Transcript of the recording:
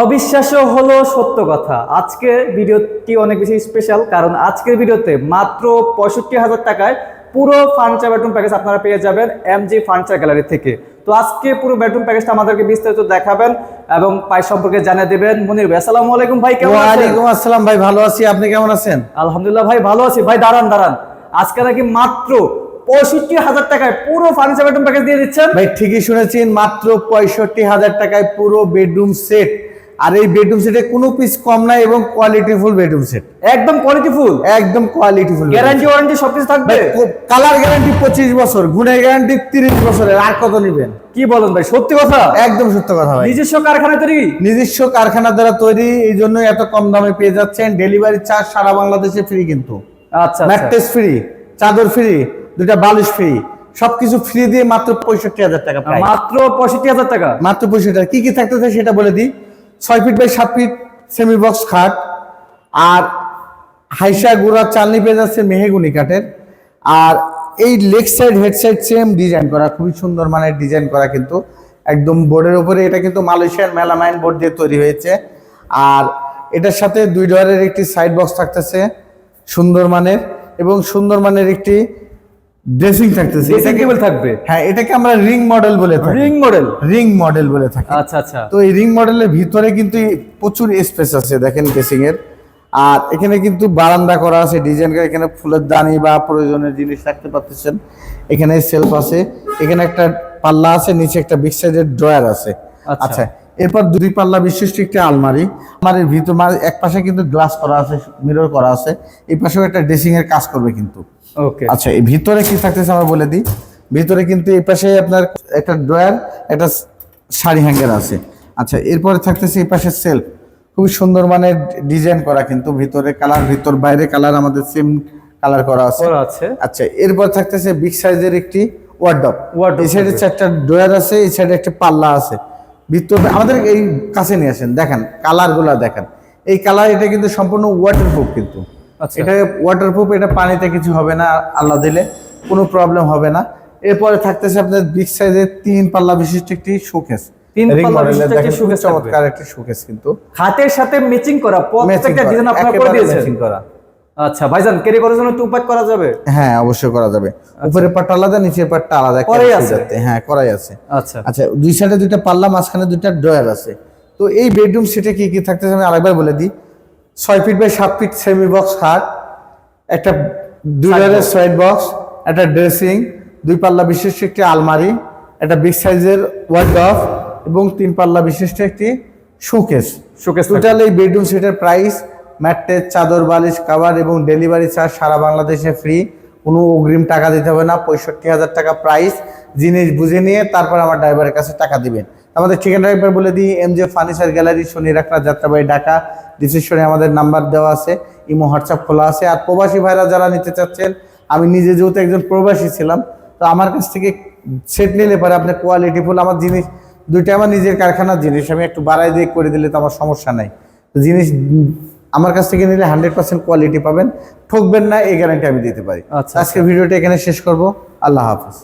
অবিশ্বাস্য হলো সত্য কথা। আজকে ভিডিওটি অনেক বেশি স্পেশাল কারণ আজকের ভিডিওতে মাত্র পঁয়ষট্টি হাজার টাকায় পুরো ফার্নিচার বেডরুম প্যাকেজ আপনারা পেয়ে যাবেন এমজি ফার্নিচার গ্যালারি থেকে। তো আজকে পুরো বেডরুম প্যাকেজটা আমাদেরকে বিস্তারিত দেখাবেন এবং প্রাইস সম্পর্কে জানিয়ে দেবেন। মনির ভাই আসসালামু আলাইকুম। ভাই কেমন আছেন? ওয়ালাইকুম আসসালাম ভাই ভালো আছি। আপনি কেমন আছেন? আলহামদুলিল্লাহ ভাই ভালো আছি। ভাই দাঁড়ান দাঁড়ান। আজকে নাকি মাত্র পঁয়ষট্টি হাজার টাকায় পুরো ফার্নিচার বেডরুম প্যাকেজ দিয়ে দিচ্ছেন। ভাই ঠিকই শুনেছেন মাত্র পঁয়ষট্টি হাজার টাকায় পুরো বেডরুম সেট আর এই বেডরুম সেটে কোনো পিস কম নাই এবং কোয়ালিটিফুল বেডরুম সেট একদম কোয়ালিটিফুল একদম কোয়ালিটিফুল গ্যারান্টি ওয়ারেন্টি সবকিছু থাকবে? কালার গ্যারান্টি পঁচিশ বছর গুণের গ্যারান্টি তিরিশ বছরের আর কত নিবেন? কি বলেন ভাই সত্যি কথা? একদম সত্য কথা ভাই। নিজস্ব কারখানা তৈরি? নিজস্ব কারখানা দ্বারা তৈরি এই জন্য এত কম দামে পেয়ে যাচ্ছেন। ডেলিভারি চার্জ সারা বাংলাদেশে ফ্রি কিন্তু। আচ্ছা আচ্ছা। ম্যাট্রেস ফ্রি চাদর ফ্রি দুটা বালিশ ফ্রি সবকিছু ফ্রি দিয়ে মাত্র পঁয়ষট্টি হাজার টাকা মাত্র পঁয়ষট্টি হাজার টাকা? মাত্র পঁয়ষট্টি টাকা কি কি থাকতেছে সেটা বলে দিই। ছয় ফিট বাই সাত ফিট সেমি বক্স খাট। আর হাইসা গুড়া চালনি পেয়ে যাচ্ছে মেহেগুনি কাঠের। আর এই leg side, head side same design করা, খুবই সুন্দর মানের ডিজাইন করা কিন্তু। একদম বোর্ডের উপরে এটা কিন্তু মালয়েশিয়ার মেলামাইন বোর্ড দিয়ে তৈরি হয়েছে। আর এটার সাথে দুই ডয়ারের একটি সাইড বক্স থাকতেছে, সুন্দর মানের। এবং সুন্দর মানের একটি ড্রেসিং থাকতেছে ড্রেসিং এটাকে থাকবে? হ্যাঁ এটাকে আমরা রিং মডেল বলে থাকি। রিং মডেল রিং মডেল বলে থাকি। আচ্ছা আচ্ছা। তো এই রিং মডেলের ভিতরে কিন্তু প্রচুর স্পেস আছে দেখেন ড্রেসিং এর। আর এখানে কিন্তু বারান্দা করা আছে ডিজাইন করে এখানে ফুলের দানি বা প্রয়োজনীয় জিনিস রাখতে পারতেছেন। এখানে সেলফ আছে এখানে একটা পাল্লা আছে নিচে একটা বিগ সাইজের ড্রয়ার আছে। আচ্ছা। এরপর দুই পাল্লা বিশিষ্ট একটি আলমারি। আলমারির ভিতর মানে এক পাশে কিন্তু গ্লাস করা আছে মিরর করা আছে। এই পাশেও একটা ড্রেসিং এর কাজ করবে কিন্তু। ওকে আচ্ছা এই ভিতরে কি থাকতেছে আমরা বলে দিই। ভিতরে কিন্তু এই পাশে আপনার একটা ড্রয়ার একটা শাড়ি হ্যাঙ্গার আছে। আচ্ছা এরপরে থাকতেছে এই পাশে সেলফ খুবই সুন্দর মানে ডিজাইন করা কিন্তু ভিতরে কালার ভিতর বাইরে কালার আমাদের সেম কালার করা আছে। আচ্ছা এরপর থাকতেছে বিগ সাইজের একটি ওয়ার্ডপ Wardrobe এই সাইডে চারটা ড্রয়ার আছে এই সাইডে একটা পাল্লা আছে। ভিতরে আমাদের এই কাছে নিয়ে আসেন দেখেন কালারগুলা দেখেন। এই কালার এটা কিন্তু সম্পূর্ণ ওয়াটারপ্রুফ কিন্তু। আচ্ছা। এটা ওয়াটারপ্রুফ এটা পানিতে কিছু হবে না আল্লাহ দিলে কোনো প্রবলেম হবে না। এরপরে থাকতেছে আপনার বিগ সাইজের তিন পাল্লা বিশিষ্ট একটি শোকেস চমৎকার একটি শোকেস কিন্তু। হাতের সাথে ম্যাচিং করা প্রত্যেকটা ডিজাইন আপনারা করে দিয়েছেন। করা। আচ্ছা ভাইজান ক্যারি করার জন্য টু প্যাক করা যাবে? হ্যাঁ অবশ্যই করা যাবে। উপরের পাটটা আলাদা নিচের পাটটা আলাদা একটা করাই আছে? হ্যাঁ করাই আছে। আচ্ছা। আচ্ছা দুই সাইডে দুইটা পাল্লা মাঝখানে দুইটা ড্রয়ার আছে। তো এই বেডরুম সেটে কি কি থাকতেছে আমি আরেকবার বলে দিই। ছয় ফিট বাই সাত ফিট সেমি বক্স খাট একটা দুই ডয়ারের সাইড বক্স একটা ড্রেসিং দুই পাল্লা বিশিষ্ট একটি আলমারি একটা বিগ সাইজের ওয়ার্ডরোব এবং তিন পাল্লা বিশিষ্ট একটি শোকেস শোকেস টোটাল এই বেডরুম সেটের প্রাইস ম্যাট্রেস চাদর, বালিশ কাভার এবং ডেলিভারি চার্জ সারা বাংলাদেশে ফ্রি। কোনো অগ্রিম টাকা দিতে হবে না, পঁয়ষট্টি হাজার টাকা প্রাইস জিনিস বুঝে নিয়ে তারপর আমার ড্রাইভারের কাছে টাকা দিবেন। আমাদের ঠিকানা একবার বলে দিই এম জে ফার্নিচার গ্যালারি শনি রাখনা যাত্রাবাড়ি, ঢাকা। ডিসিশনে আমাদের নাম্বার দেওয়া আছে, ইমো হোয়াটসঅ্যাপ খোলা আছে। আর প্রবাসী ভাইরা যারা নিতে চাচ্ছেন, আমি নিজে যেহেতু একজন প্রবাসী ছিলাম, তো আমার কাছ থেকে সেট নিলে পরে আপনার কোয়ালিটিফুল আমার জিনিস, দুইটা আমার নিজের কারখানার জিনিস, আমি একটু বাড়াই দিয়ে করে দিলে তো আমার সমস্যা নাই। জিনিস আমার কাছ থেকে নিলে হান্ড্রেড পার্সেন্ট কোয়ালিটি পাবেন। ঠকবেন না এই গ্যারান্টি আমি দিতে পারি। আচ্ছা, আজকে ভিডিওটা এখানে শেষ করব। আল্লাহ হাফিজ।